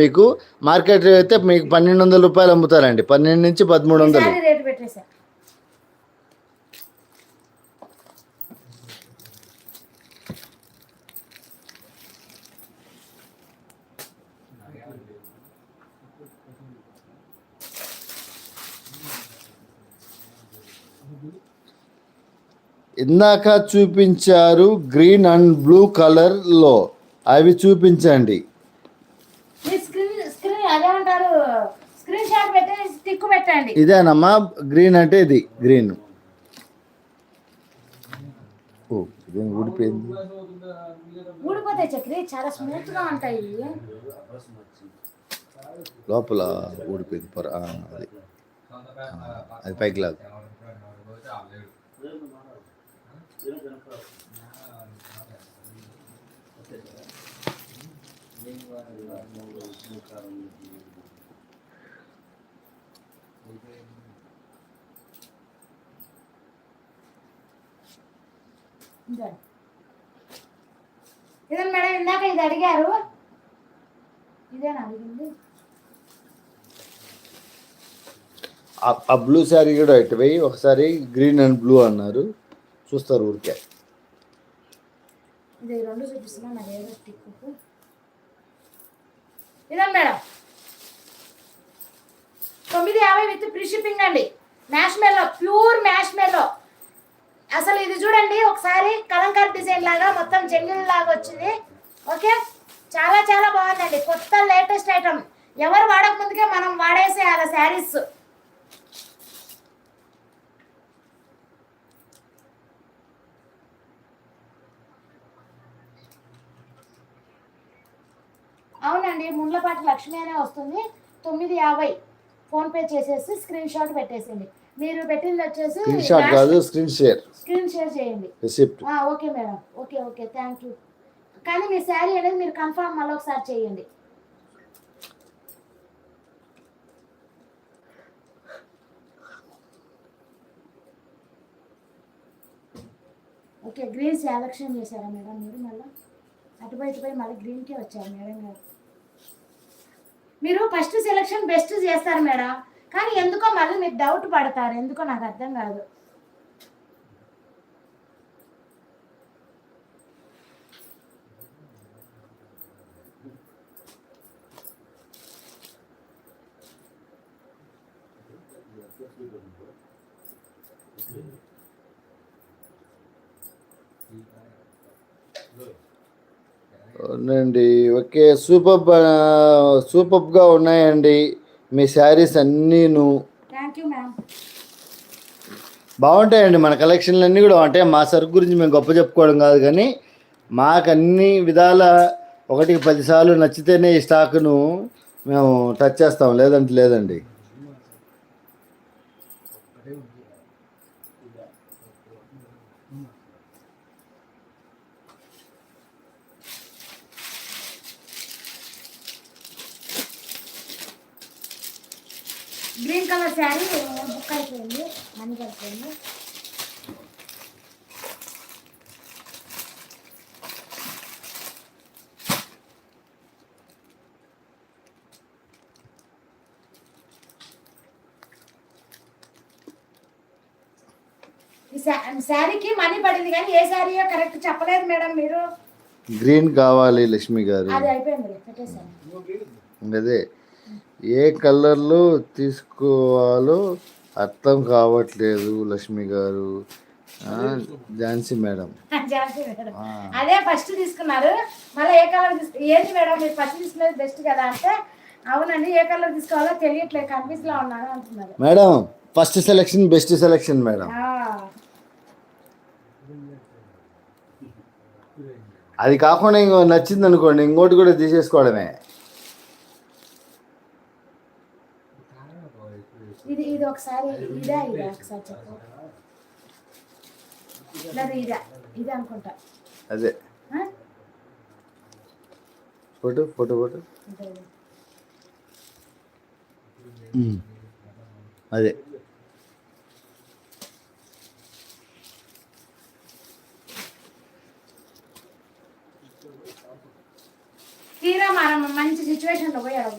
మీకు మార్కెట్ అయితే మీకు పన్నెండు వందల రూపాయలు అమ్ముతారండి. పన్నెండు నుంచి పదమూడు వందలు. రేటు ఇందాక చూపించారు గ్రీన్ అండ్ బ్లూ కలర్లో. అవి చూపించండి. అదేమంటారు స్క్రీన్ షాట్ పెట్టి స్టిక్ పెట్టండి. ఇదేనమ్మా గ్రీన్ అంటే ఇది గ్రీన్ ఓ ఇదేం ఊడిపోయింది? ఊడిపోతాయి చక్రి చాలా స్మూత్గా ఉంటాయి. లోపల ఊడిపోయింది పొర అది. అది పైకి లాగు. ఇదండి. మేడం ఇందాక ఇది అడిగారు. ఇదేనా అడిగింది? ఆ- బ్లూ శారీ కూడా ఇటు పోయి ఒకసారి గ్రీన్ అండ్ బ్లూ అన్నారు. చూస్తారు ఊరికే. ఇది రెండు చూపిస్తున్నా నాకు ఏదో స్టిక్ ఇదండి మేడం. తొమ్మిది యాభై విత్ ఫ్రీ షిప్పింగ్ అండి. Marshmallow pure marshmallow అసలు ఇది చూడండి ఒకసారి కలంకార్ డిజైన్ లాగా మొత్తం జంగిల్ లాగా వచ్చింది. ఓకే? చాలా చాలా బాగుందండి. కొత్త లేటెస్ట్ ఐటమ్. ఎవరు వాడక ముందుకే మనం వాడేసేయాలి శారీస్. అవునండి ముండ్లపాటి లక్ష్మి అనే వస్తుంది. తొమ్మిది యాభై. ఫోన్పే చేసేసి స్క్రీన్ షాట్ పెట్టేసింది మీరు పెట్టింది వచ్చేసి స్క్రీన్ షాట్ కాదు స్క్రీన్ షేర్. స్క్రీన్ షేర్ చేయండి. రిసిప్ట్. ఆ, okay madam. Okay okay. Thank you కానీ మీ శారీ అనేది మీరు కన్ఫర్మ్ మళ్ళీ ఒకసారి చేయండి. ఓకే గ్రీన్ సెలక్షన్ చేశారా మేడం మీరు మళ్ళీ? అటుపై ఇటుపై మళ్ళీ గ్రీన్కే వచ్చారు మేడం గారు. మీరు ఫస్ట్ సెలక్షన్ బెస్ట్ చేస్తారు మేడం. కానీ ఎందుకో మళ్ళీ మీరు డౌట్ పడతారు. ఎందుకో నాకు అర్థం కాదు. అవునండి. ఓకే సూపర్ సూపర్గా ఉన్నాయండి మీ శారీస్ అన్నీను. బాగుంటాయండి మన కలెక్షన్లు అన్నీ కూడా. బాగుంటాయి మా సరుకు గురించి మేము గొప్ప చెప్పుకోవడం కాదు కానీ మాకు అన్ని విధాల ఒకటికి పదిసార్లు నచ్చితేనే ఈ స్టాక్ను మేము టచ్ చేస్తాం. లేదంటే లేదండి. గ్రీన్ కలర్ శారీ బుక్ అయిపోయింది మనీ శా- శారీకి మనీ పడింది కానీ ఏ శారీయో కరెక్ట్ చెప్పలేదు మేడం మీరు. గ్రీన్ కావాలి లక్ష్మి గారు. అది అయిపోయింది అదే. ఏ కలర్లో తీసుకోవాలో అర్థం కావట్లేదు లక్ష్మి గారు. ఝాన్సీ మేడం. అదే ఫస్ట్ తీసుకున్నారు. మళ్ళీ ఏ కలర్ ఏంటి మేడం మీరు ఫస్ట్ తీసుకునేది బెస్ట్ కదా అంటే అవునండి ఏ కలర్ తీసుకోవాలో తెలియట్లేదు కన్ఫ్యూజ్లో ఉన్నాను అంటున్నారు. Madam first selection best selection madam. అది కాకుండా ఇంకో నచ్చింది అనుకోండి ఇంకోటి కూడా తీసేసుకోవడమే. ఇది ఇది ఒకసారి ఇదా ఇదా ఒకసారి చెప్పు. లేదా ఇదా ఇది అనుకుంటా. అదే? Photo photo photo. అదే. తీరా మనం మంచి సిచ్యువేషన్లో పోయాడు.